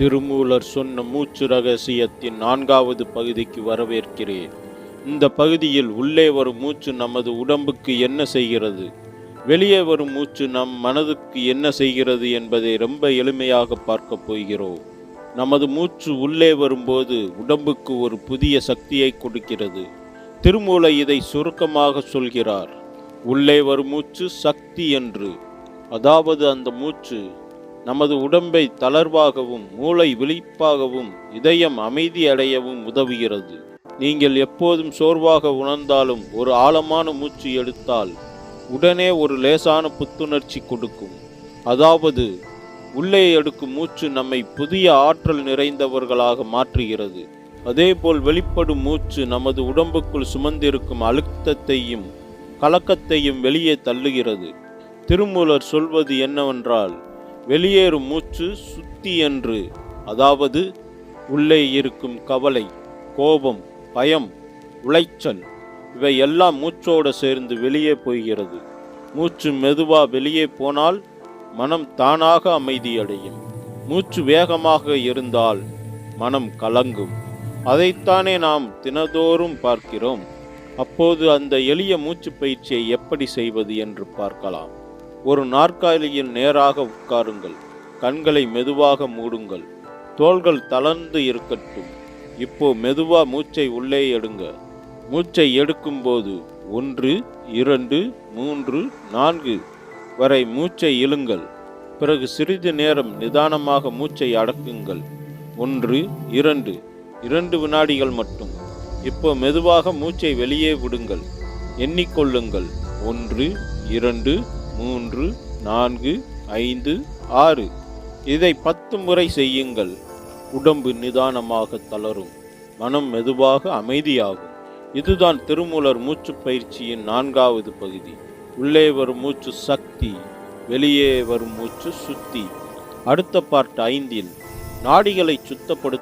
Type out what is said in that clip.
திருமூலர் சொன்ன மூச்சு ரகசியத்தின் நான்காவது பகுதிக்கு வரவேற்கிறேன். இந்த பகுதியில் உள்ளே வரும் மூச்சு நமது உடம்புக்கு என்ன செய்கிறது? வெளியே வரும் மூச்சு நம் மனதுக்கு என்ன செய்கிறது என்பதை ரொம்ப எளிமையாக பார்க்க போகிறோம். நமது மூச்சு உள்ளே வரும்போது உடம்புக்கு ஒரு புதிய சக்தியை கொடுக்கிறது. திருமூலை இதை சுருக்கமாக சொல்கிறார். உள்ளே வரும் மூச்சு சக்தி என்று. அதாவது அந்த மூச்சு நமது உடம்பை தளர்வாகவும் மூளை விழிப்பாகவும் இதயம் அமைதி அடையவும் உதவுகிறது. நீங்கள் எப்போதும் சோர்வாக உணர்ந்தாலும் ஒரு ஆழமான மூச்சு எடுத்தால் உடனே ஒரு லேசான புத்துணர்ச்சி கொடுக்கும். அதாவது உள்ளே எடுக்கும் மூச்சு நம்மை புதிய ஆற்றல் நிறைந்தவர்களாக மாற்றுகிறது. அதேபோல் வெளிப்படும் மூச்சு நமது உடம்புக்குள் சுமந்திருக்கும் அழுத்தத்தையும் கலக்கத்தையும் வெளியே தள்ளுகிறது. திருமூலர் சொல்வது என்னவென்றால் வெளியேறும் மூச்சு சுத்தி என்று. அதாவது உள்ளே இருக்கும் கவலை கோபம் பயம் உளைச்சல் இவை எல்லாம் மூச்சோடு சேர்ந்து வெளியே போகிறது. மூச்சு மெதுவா வெளியே போனால் மனம் தானாக அமைதியடையும். மூச்சு வேகமாக இருந்தால் மனம் கலங்கும். அதைத்தானே நாம் தினதோறும் பார்க்கிறோம். அப்போது அந்த எளிய மூச்சு பயிற்சியை எப்படி செய்வது என்று பார்க்கலாம். ஒரு நாற்காலியில் நேராக உட்காருங்கள். கண்களை மெதுவாக மூடுங்கள். தோள்கள் தளர்ந்து இருக்கட்டும். இப்போ மெதுவா மூச்சை உள்ளே எடுங்க. மூச்சை எடுக்கும்போது ஒன்று இரண்டு மூன்று நான்கு வரை மூச்சை இழுங்கள். பிறகு சிறிது நேரம் நிதானமாக மூச்சை அடக்குங்கள். ஒன்று இரண்டு இரண்டு வினாடிகள் மட்டும். இப்போ மெதுவாக மூச்சை வெளியே விடுங்கள். எண்ணிக்கொள்ளுங்கள். ஒன்று இரண்டு மூன்று நான்கு ஐந்து ஆறு. இதை பத்து முறை செய்யுங்கள். உடம்பு நிதானமாக தளரும். மனம் மெதுவாக அமைதியாகும். இதுதான் திருமூலர் மூச்சு பயிற்சியின் நான்காவது பகுதி. உள்ளே வரும் மூச்சு சக்தி வெளியே வரும் மூச்சு சுத்தி. அடுத்த பார்ட் ஐந்தில் நாடிகளை சுத்தப்படுத்த